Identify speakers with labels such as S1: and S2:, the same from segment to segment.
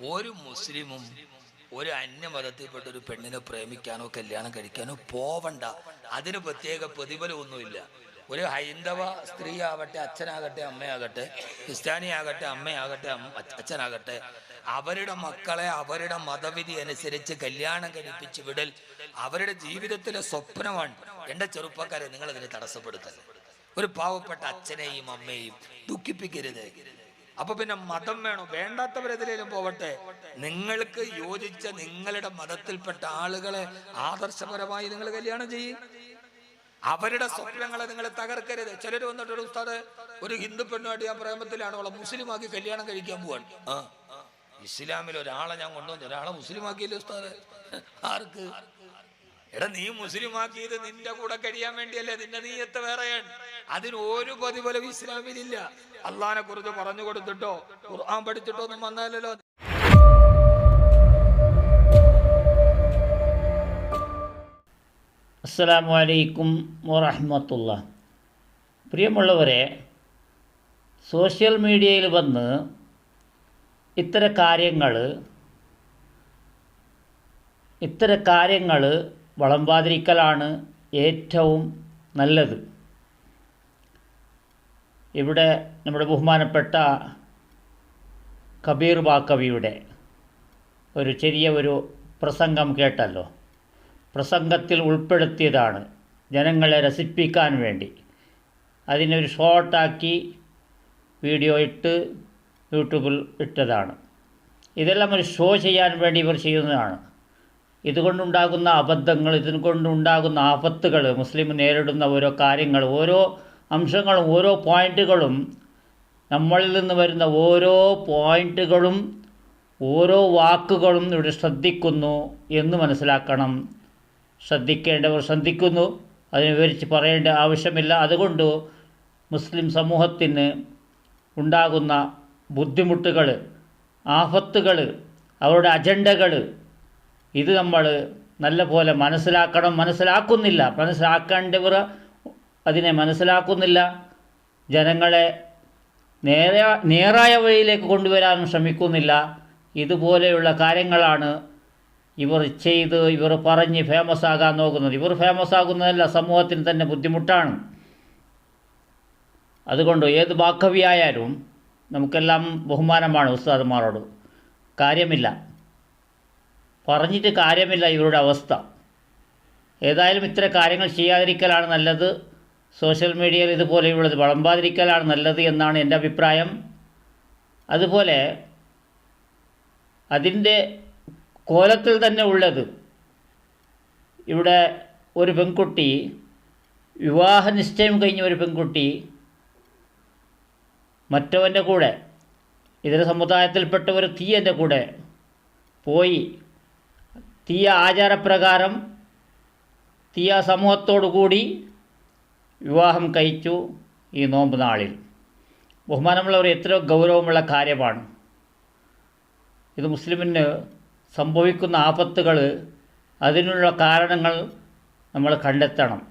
S1: ഒരു മുസ്ലിമും ഒരു അന്യമതത്തിൽപ്പെട്ട ഒരു പെണ്ണിനെ പ്രേമിക്കാനോ കല്യാണം കഴിക്കാനോ പോവണ്ട. അതിന് പ്രത്യേക പ്രതിഫലമൊന്നുമില്ല. ഒരു ഹൈന്ദവ സ്ത്രീ ആവട്ടെ അച്ഛനാകട്ടെ അമ്മയാകട്ടെ ക്രിസ്ത്യാനി ആകട്ടെ അമ്മയാകട്ടെ അച്ഛനാകട്ടെ അവരുടെ മക്കളെ അവരുടെ മതവിധി അനുസരിച്ച് കല്യാണം കഴിപ്പിച്ച് വിടൽ അവരുടെ ജീവിതത്തിലെ സ്വപ്നമാണ്. എന്റെ ചെറുപ്പക്കാരെ നിങ്ങൾ അതിനെ തടസ്സപ്പെടുത്തരുത്. ഒരു പാവപ്പെട്ട അച്ഛനെയും അമ്മയെയും ദുഃഖിപ്പിക്കരുത്. അപ്പൊ പിന്നെ മതം വേണോ? വേണ്ടാത്തവരെതിരേലും പോവട്ടെ. നിങ്ങൾക്ക് യോജിച്ച നിങ്ങളുടെ മതത്തിൽപ്പെട്ട ആളുകളെ ആദർശപരമായി നിങ്ങൾ കല്യാണം ചെയ്യും. അവരുടെ സ്വപ്നങ്ങളെ നിങ്ങൾ തകർക്കരുത്. ചിലർ വന്നിട്ട് ഒരു ഉസ്താദ് ഒരു ഹിന്ദു പെണ്ണുമായിട്ട് ഞാൻ പ്രേമത്തിലാണ് അവളെ മുസ്ലിമാക്കി കല്യാണം കഴിക്കാൻ പോവാണ്. ആ ഇസ്ലാമിൽ ഒരാളെ ഞാൻ കൊണ്ടുവന്നു. ഒരാളെ മുസ്ലിമാക്കിയില്ലേ ഉസ്താദ്? ആർക്ക്? എടാ നീ മുസ്ലിമാക്കിയത് നിന്റെ കൂടെ കഴിയാൻ വേണ്ടിയല്ലേ നിന്റെ നീയത്ത് വേറെയാണ്. അതിന് ഒരു പ്രതിഫലം ഇസ്ലാമിലില്ല. അള്ളഹാനെ കുറിച്ച് പറഞ്ഞു കൊടുത്തിട്ടോ? ഖുർആൻ പഠിച്ചിട്ടോ ഒന്നും വന്നാലല്ലോ?
S2: അസ്സാം വലൈക്കും വറഹമത്തുള്ള പ്രിയമുള്ളവരെ സോഷ്യൽ മീഡിയയിൽ വന്ന് ഇത്തരം കാര്യങ്ങൾ ഇത്തരം കാര്യങ്ങൾ വളമ്പാതിരിക്കലാണ് ഏറ്റവും നല്ലത്. ഇവിടെ നമ്മുടെ ബഹുമാനപ്പെട്ട കബീർ ബാക്കവിയുടെ ഒരു ചെറിയ ഒരു പ്രസംഗം കേട്ടല്ലോ. പ്രസംഗത്തിൽ ഉൾപ്പെടുത്തിയതാണ് ജനങ്ങളെ രസിപ്പിക്കാൻ വേണ്ടി. അതിനൊരു ഷോർട്ടാക്കി വീഡിയോ ഇട്ട് യൂട്യൂബിൽ ഇട്ടതാണ്. ഇതെല്ലാം ഒരു ഷോ ചെയ്യാൻ വേണ്ടി ഇവർ ചെയ്യുന്നതാണ്. ഇതുകൊണ്ടുണ്ടാകുന്ന അബദ്ധങ്ങൾ ഇതുകൊണ്ടുണ്ടാകുന്ന ആപത്തുകൾ മുസ്ലിം നേരിടുന്ന ഓരോ കാര്യങ്ങൾ ഓരോ അംശങ്ങളും ഓരോ പോയിന്റുകളും നമ്മളിൽ നിന്ന് വരുന്ന ഓരോ പോയിന്റുകളും ഓരോ വാക്കുകളും ഇവിടെ ശ്രദ്ധിക്കുന്നു എന്ന് മനസ്സിലാക്കണം. ശ്രദ്ധിക്കേണ്ടവർ ശ്രദ്ധിക്കുന്നു. അതിനെ വിവരിച്ച് പറയേണ്ട ആവശ്യമില്ല. അതുകൊണ്ട് മുസ്ലിം സമൂഹത്തിന് ഉണ്ടാകുന്ന ബുദ്ധിമുട്ടുകൾ ആപത്തുകൾ അവരുടെ അജണ്ടകൾ ഇത് നമ്മൾ നല്ല പോലെ മനസ്സിലാക്കണം മനസ്സിലാക്കുന്നില്ല. മനസ്സിലാക്കേണ്ടവർ അതിനെ മനസ്സിലാക്കുന്നില്ല. ജനങ്ങളെ നേരെ നേരായ വഴിയിലേക്ക് കൊണ്ടുവരാനും ശ്രമിക്കുന്നില്ല. ഇതുപോലെയുള്ള കാര്യങ്ങളാണ് ഇവർ ചെയ്ത് ഇവർ പറഞ്ഞ് ഫേമസ് ആകാൻ നോക്കുന്നത്. ഇവർ ഫേമസ് ആകുന്നതല്ല സമൂഹത്തിന് തന്നെ ബുദ്ധിമുട്ടാണ്. അതുകൊണ്ട് ഏത് ബാക്കവിയായാലും നമുക്കെല്ലാം ബഹുമാനമാണ് ഉസ്താദ്മാരോട്. കാര്യമില്ല. പറഞ്ഞിട്ട് കാര്യമില്ല ഇവരുടെ അവസ്ഥ. ഏതായാലും ഇത്ര കാര്യങ്ങൾ ചെയ്യാതിരിക്കലാണ് നല്ലത്. സോഷ്യൽ മീഡിയയിൽ ഇതുപോലെയുള്ളത് വളമ്പാതിരിക്കലാണ് നല്ലത് എന്നാണ് എന്റെ അഭിപ്രായം. അതുപോലെ അതിന്റെ കോലത്തിൽ തന്നെ ഉള്ളത് ഇവിടെ ഒരു പെൺകുട്ടി വിവാഹ നിശ്ചയം കഴിഞ്ഞ ഒരു പെൺകുട്ടി മറ്റവന്റെ കൂടെ ഇതര സമുദായത്തിൽപ്പെട്ട ഒരു തീയന്റെ കൂടെ പോയി തീയ ആചാരപ്രകാരം തീയ സമൂഹത്തോടു കൂടി വിവാഹം കഴിച്ചു ഈ നോമ്പ് നാളിൽ. ബഹുമാനമുള്ളവർ എത്രയോ ഗൗരവമുള്ള കാര്യമാണ്. ഇത് മുസ്ലിമിന് സംഭവിക്കുന്ന ആപത്തുകൾ അതിനുള്ള കാരണങ്ങൾ നമ്മൾ കണ്ടെത്തണം.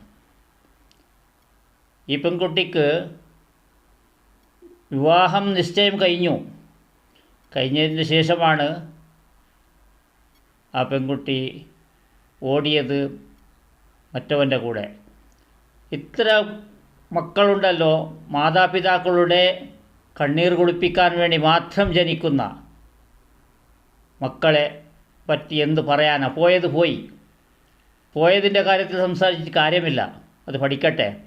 S2: ഈ പെൺകുട്ടിക്ക് വിവാഹം നിശ്ചയം കഴിഞ്ഞു. കഴിഞ്ഞതിന് ശേഷമാണ് ആ പെൺകുട്ടി ഓടിയത് മറ്റവന്റെ കൂടെ. ഇത്ര മക്കളുണ്ടല്ലോ മാതാപിതാക്കളുടെ കണ്ണീർ കുളിപ്പിക്കാൻ വേണ്ടി മാത്രം ജനിക്കുന്ന മക്കളെ പറ്റി എന്ത് പറയാനാ? പോയത് പോയി. പോയതിന്റെ കാര്യത്തിൽ സംസാരിച്ചിട്ട് കാര്യമില്ല. അത് പഠിക്കട്ടെ.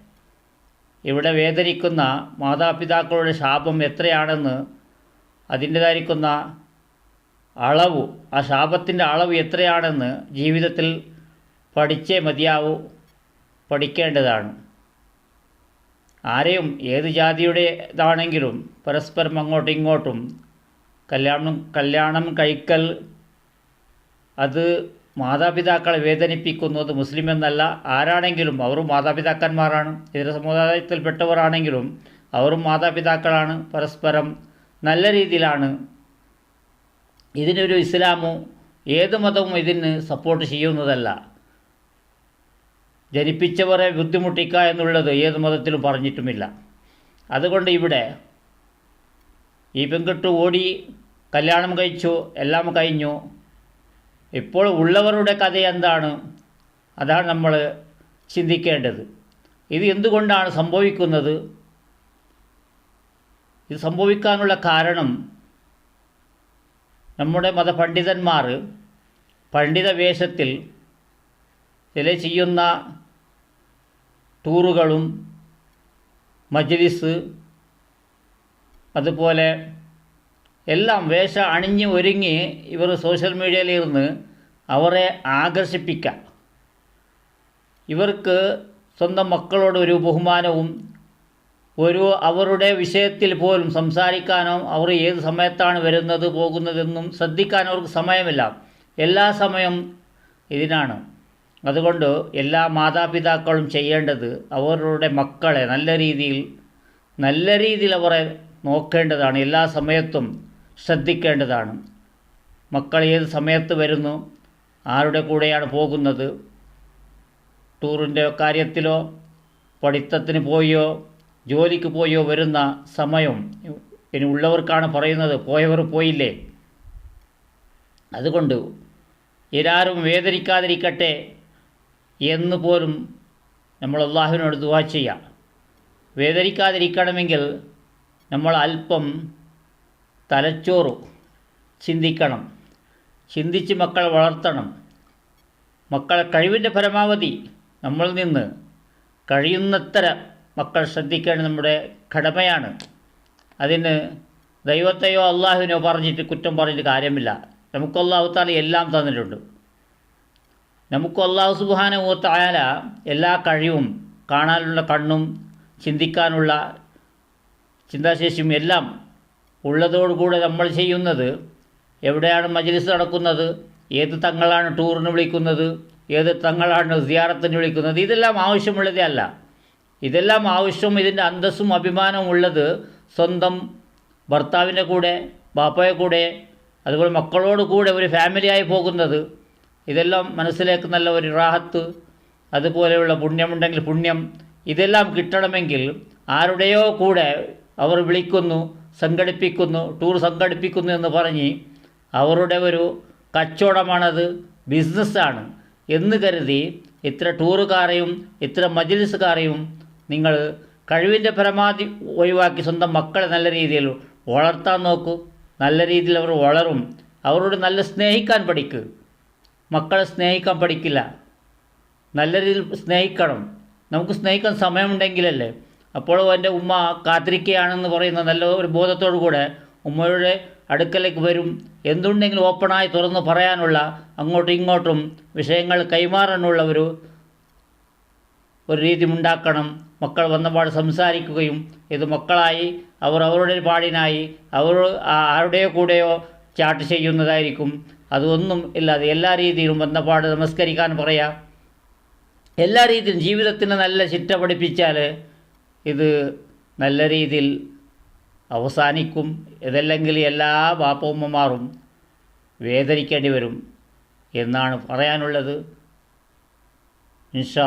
S2: ഇവിടെ വേദനിക്കുന്ന മാതാപിതാക്കളുടെ ശാപം എത്രയാണെന്ന് അതിന്റെതായിരിക്കുന്ന അളവ് ആ ശാപത്തിന്റെ അളവ് എത്രയാണെന്ന് ജീവിതത്തിൽ പഠിച്ചേ മതിയാവൂ പഠിക്കേണ്ടതാണ്. ആരെയും ഏത് ജാതിയുടേതാണെങ്കിലും പരസ്പരം അങ്ങോട്ടും ഇങ്ങോട്ടും കല്യാണം കല്യാണം കഴിക്കൽ അത് മാതാപിതാക്കളെ വേദനിപ്പിക്കുന്നത് മുസ്ലിം എന്നല്ല. ആരാണെങ്കിലും അവരും മാതാപിതാക്കന്മാരാണ്. ഇതര സമുദായത്തിൽപ്പെട്ടവരാണെങ്കിലും അവരും മാതാപിതാക്കളാണ്. പരസ്പരം നല്ല രീതിയിലാണ് ഇതിനൊരു ഇസ്ലാമോ ഏത് മതവും ഇതിന് സപ്പോർട്ട് ചെയ്യുന്നതല്ല. ജനിപ്പിച്ചവരെ ബുദ്ധിമുട്ടിക്കുക എന്നുള്ളത് ഏത് മതത്തിലും പറഞ്ഞിട്ടുമില്ല. അതുകൊണ്ട് ഇവിടെ ഈ പെൺകുട്ടി ഓടി കല്യാണം കഴിച്ചു എല്ലാം കഴിഞ്ഞു. ഇപ്പോൾ ഉള്ളവരുടെ കഥ എന്താണ്? അതാണ് നമ്മൾ ചിന്തിക്കേണ്ടത്. ഇത് എന്തുകൊണ്ടാണ് സംഭവിക്കുന്നത്? ഇത് സംഭവിക്കാനുള്ള കാരണം നമ്മുടെ മതപണ്ഡിതന്മാർ പണ്ഡിത വേഷത്തിൽ ചില ചെയ്യുന്ന ടൂറുകളും മജ്ലിസ് അതുപോലെ എല്ലാം വേഷ അണിഞ്ഞ് ഒരുങ്ങി ഇവർ സോഷ്യൽ മീഡിയയിൽ ഇരുന്ന് അവരെ ആകർഷിപ്പിക്കാം. ഇവർക്ക് സ്വന്തം മക്കളോട് ഒരു ബഹുമാനവും ഒരു അവരുടെ വിഷയത്തിൽ പോലും സംസാരിക്കാനോ അവർ ഏത് സമയത്താണ് വരുന്നത് പോകുന്നതെന്നും ശ്രദ്ധിക്കാൻ അവർക്ക് സമയമില്ല. എല്ലാ സമയം ഇതിനാണ്. അതുകൊണ്ട് എല്ലാ മാതാപിതാക്കളും ചെയ്യേണ്ടത് അവരുടെ മക്കളെ നല്ല രീതിയിൽ നല്ല രീതിയിൽ അവരെ നോക്കേണ്ടതാണ്. എല്ലാ സമയത്തും ശ്രദ്ധിക്കേണ്ടതാണ്. മക്കൾ ഏത് സമയത്ത് വരുന്നു ആരുടെ കൂടെയാണ് പോകുന്നത് ടൂറിന്റെ കാര്യത്തിലോ പഠിത്തത്തിന് പോയോ ജോലിക്ക് പോയോ വരുന്ന സമയം ഇനി ഉള്ളവർക്കാണ് പറയുന്നത്. പോയവർ പോയില്ലേ? അതുകൊണ്ട് എല്ലാവരും വേദനിക്കാതിരിക്കട്ടെ എന്ന് പോലും നമ്മൾ അള്ളാഹുവിനോട് ദുവാ ചെയ്യാം. വേദനിക്കാതിരിക്കണമെങ്കിൽ നമ്മൾ അല്പം തലച്ചോറ് ചിന്തിക്കണം. ചിന്തിച്ച് മക്കളെ വളർത്തണം. മക്കളെ കഴിവിന്റെ പരമാവധി നമ്മളിൽ നിന്ന് കഴിയുന്നത്ര മക്കൾ ശ്രദ്ധിക്കേണ്ടത് നമ്മുടെ കടമയാണ്. അതിന് ദൈവത്തെയോ അള്ളാഹുവിനോ പറഞ്ഞിട്ട് കുറ്റം പറഞ്ഞിട്ട് കാര്യമില്ല. നമുക്ക് അള്ളാഹു താല എല്ലാം തന്നിട്ടുണ്ട്. നമുക്ക് അള്ളാഹു സുബാന ഊത്തായാല എല്ലാ കഴിവും കാണാനുള്ള കണ്ണും ചിന്തിക്കാനുള്ള ചിന്താശേഷിയും എല്ലാം ഉള്ളതോടുകൂടെ നമ്മൾ ചെയ്യുന്നത് എവിടെയാണ് മജ്ലിസ് നടക്കുന്നത് ഏത് തങ്ങളാണ് ടൂറിന് വിളിക്കുന്നത് ഏത് തങ്ങളാണ് സിയാറത്തിന് വിളിക്കുന്നത് ഇതെല്ലാം ആവശ്യമുള്ളതേ അല്ല. ഇതെല്ലാം ആവശ്യം ഇതിന്റെ അന്തസ്സും അഭിമാനവും ഉള്ളത് സ്വന്തം ഭർത്താവിന്റെ കൂടെ ബാപ്പയെ കൂടെ അതുപോലെ മക്കളോട് കൂടെ ഒരു ഫാമിലിയായി പോകുന്നത്. ഇതെല്ലാം മനസ്സിലേക്ക് നല്ല ഒരു റാഹത്ത് അതുപോലെയുള്ള പുണ്യമുണ്ടെങ്കിൽ പുണ്യം. ഇതെല്ലാം കിട്ടണമെങ്കിൽ ആരുടെയോ കൂടെ അവർ വിളിക്കുന്നു സംഘടിപ്പിക്കുന്നു ടൂർ സംഘടിപ്പിക്കുന്നു എന്ന് പറഞ്ഞ് അവരുടെ ഒരു കച്ചവടമാണത് ബിസിനസ്സാണ്. എന്ന് കരുതി ഇത്ര ടൂറുകാരെയും ഇത്ര മജ്ലിസുകാരെയും നിങ്ങൾ കഴിവിന്റെ പരമാവധി ഒഴിവാക്കി സ്വന്തം മക്കളെ നല്ല രീതിയിൽ വളർത്താൻ നോക്കൂ. നല്ല രീതിയിൽ അവർ വളരും. അവരോട് നല്ല സ്നേഹിക്കാൻ പഠിക്ക്. മക്കളെ സ്നേഹിക്കാൻ പഠിക്കില്ല. നല്ല രീതിയിൽ സ്നേഹിക്കണം. നമുക്ക് സ്നേഹിക്കാൻ സമയമുണ്ടെങ്കിലല്ലേ? അപ്പോൾ എന്റെ ഉമ്മ കാത്തിരിക്കുകയാണെന്ന് പറയുന്ന നല്ല ഒരു ബോധത്തോടു കൂടെ ഉമ്മയുടെ അടുക്കലേക്ക് വരും. എന്തുണ്ടെങ്കിലും ഓപ്പണായി തുറന്ന് പറയാനുള്ള അങ്ങോട്ടും ഇങ്ങോട്ടും വിഷയങ്ങൾ കൈമാറാനുള്ള ഒരു ഒരു രീതി ഉണ്ടാക്കണം മക്കൾ വന്നപാട് സംസാരിക്കുകയും ഇത് മക്കളായി അവർ അവരുടെ പാടിനായി അവർ ആരുടെയോ കൂടെയോ ചാട്ട് ചെയ്യുന്നതായിരിക്കും. അതൊന്നും ഇല്ലാതെ എല്ലാ രീതിയിലും വന്നപാട് നമസ്കരിക്കാൻ പറയാം. എല്ലാ രീതിയിലും ജീവിതത്തിന് നല്ല ചിറ്റ പഠിപ്പിച്ചാൽ ഇത് നല്ല രീതിയിൽ അവസാനിക്കും. ഇതല്ലെങ്കിൽ എല്ലാ ബാപ്പമ്മമാറും വേദനിക്കേണ്ടി വരും എന്നാണ് പറയാനുള്ളത്. ഇൻഷാ